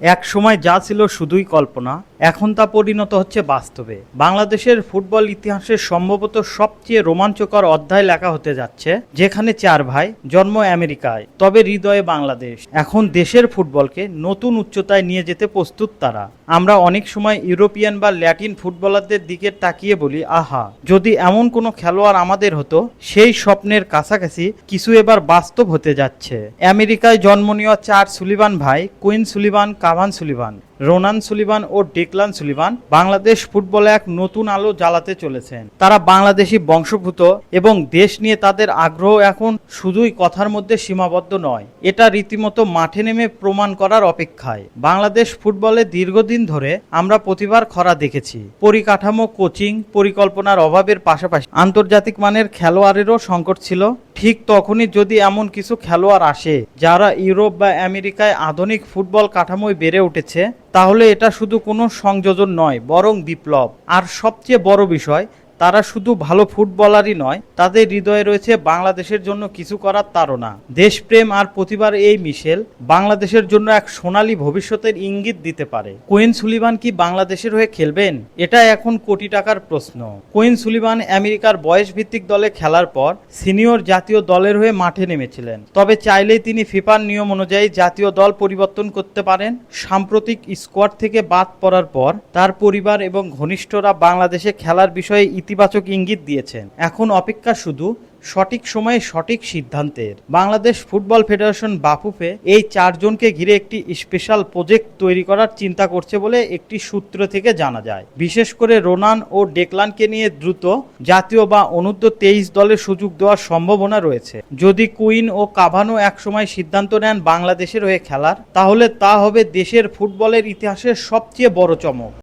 এক সময় যা ছিল শুধুই কল্পনা, এখন তা পরিণত হচ্ছে বাস্তবে। বাংলাদেশের ফুটবল ইতিহাসের সম্ভবত সবচেয়ে রোমাঞ্চকর অধ্যায় লেখা হতে যাচ্ছে, যেখানে চার ভাই, জন্ম আমেরিকায়, তবে হৃদয়ে বাংলাদেশ। এখন দেশের ফুটবলকে নতুন উচ্চতায় নিয়ে যেতে প্রস্তুত তারা। আমরা অনেক সময় ইউরোপিয়ান বা ল্যাটিন ফুটবলারদের দিকে তাকিয়ে বলি, আহা, যদি এমন কোনো খেলোয়াড় আমাদের হতো, সেই স্বপ্নের কাছাকাছি কিছু এবার বাস্তব হতে যাচ্ছে। আমেরিকায় জন্ম নেওয়া চার সুলিবান ভাই, Quinn Sullivan Kavan Sullivan, Ronan Sullivan ও ডেকলান সুলিভান বাংলাদেশ ফুটবলে এক নতুন আলো জ্বালাতে চলেছেন। তারা বাংলাদেশি বংশভূত এবং দেশ নিয়ে তাদের আগ্রহ এখন শুধুই কথার মধ্যে সীমাবদ্ধ নয়, এটা রীতিমতো মাঠে নেমে প্রমাণ করার অপেক্ষায়। বাংলাদেশ ফুটবলে দীর্ঘদিন ধরে আমরা প্রতিভার খরা দেখেছি। পরিকাঠামো, কোচিং, পরিকল্পনার অভাবের পাশাপাশি আন্তর্জাতিক মানের খেলোয়াড়েরও সংকট ছিল। ঠিক তখনই যদি এমন কিছু খেলোয়াড় আসে, যারা ইউরোপ বা আমেরিকায় আধুনিক ফুটবল কাঠামোয় বেড়ে উঠেছে, তাহলে এটা শুধু কোনো সংযোজন নয়, বরং বিপ্লব। আর সবচেয়ে বড় বিষয় তারা শুধু ভালো ফুটবলারই নয়, তাদের হৃদয়ে রয়েছে বাংলাদেশের জন্য কিছু করার তাড়না। দেশপ্রেম আর প্রতিবার এই মিশেল বাংলাদেশের জন্য এক সোনালী ভবিষ্যতের ইঙ্গিত দিতে পারে। কোয়েন সুলিভান কি বাংলাদেশের হয়ে খেলবেন? এটা এখন কোটি টাকার প্রশ্ন। কোয়েন সুলিভান আমেরিকার বয়স ভিত্তিক দলে খেলার পর সিনিয়র জাতীয় দলের হয়ে মাঠে নেমেছিলেন। তবে চাইলেই তিনি ফিফার নিয়ম অনুযায়ী জাতীয় দল পরিবর্তন করতে পারেন। সাম্প্রতিক স্কোয়াড থেকে বাদ পড়ার পর তার পরিবার এবং ঘনিষ্ঠরা বাংলাদেশে খেলার বিষয়ে ইতিবাচক ইঙ্গিত দিয়েছেন। এখন অপেক্ষা শুধু সঠিক সময়ে সঠিক সিদ্ধান্তের। বাংলাদেশ ফুটবল ফেডারেশন বাফুফে এই চারজনকে ঘিরে একটি স্পেশাল প্রজেক্ট তৈরি করার চিন্তা করছে বলে একটি সূত্র থেকে জানা যায়। বিশেষ করে রোনান ও ডেকলানকে নিয়ে দ্রুত জাতীয় বা অনূর্ধ্ব তেইশ দলের সুযোগ দেওয়ার সম্ভাবনা রয়েছে। যদি কুইন ও কাভানো একসময় সিদ্ধান্ত নেন বাংলাদেশের হয়ে খেলার, তাহলে তা হবে দেশের ফুটবলের ইতিহাসের সবচেয়ে বড় চমক।